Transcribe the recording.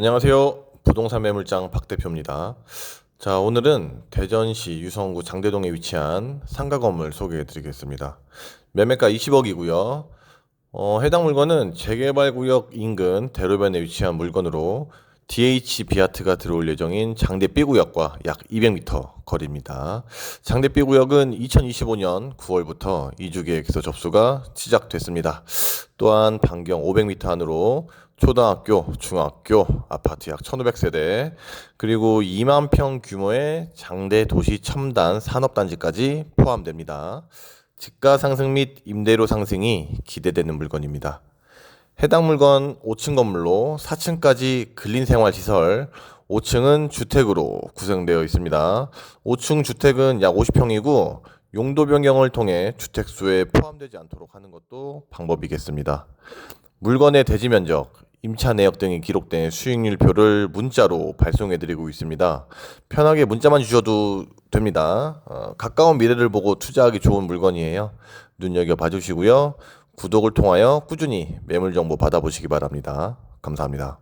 안녕하세요. 부동산 매물장 박 대표입니다. 자, 오늘은 대전시 유성구 장대동에 위치한 상가 건물 소개해 드리겠습니다. 매매가 20억이고요. 어, 해당 물건은 재개발 구역 인근 대로변에 위치한 물건으로 DH 비아트가 들어올 예정인 장대 B 구역과 약 200m 거리입니다. 장대 B 구역은 2025년 9월부터 이주 계획에서 접수가 시작됐습니다. 또한 반경 500m 안으로 초등학교, 중학교, 아파트 약 1,500세대, 그리고 2만 평 규모의 장대 도시 첨단 산업단지까지 포함됩니다. 집가 상승 및 임대료 상승이 기대되는 물건입니다. 해당 물건 5층 건물로 4층까지 근린 생활 시설, 5층은 주택으로 구성되어 있습니다. 5층 주택은 약 50평이고 용도 변경을 통해 주택수에 포함되지 않도록 하는 것도 방법이겠습니다. 물건의 대지 면적, 임차 내역 등이 기록된 수익률표를 문자로 발송해 드리고 있습니다. 편하게 문자만 주셔도 됩니다. 어, 가까운 미래를 보고 투자하기 좋은 물건이에요. 눈여겨 봐 주시고요. 구독을 통하여 꾸준히 매물 정보 받아보시기 바랍니다. 감사합니다.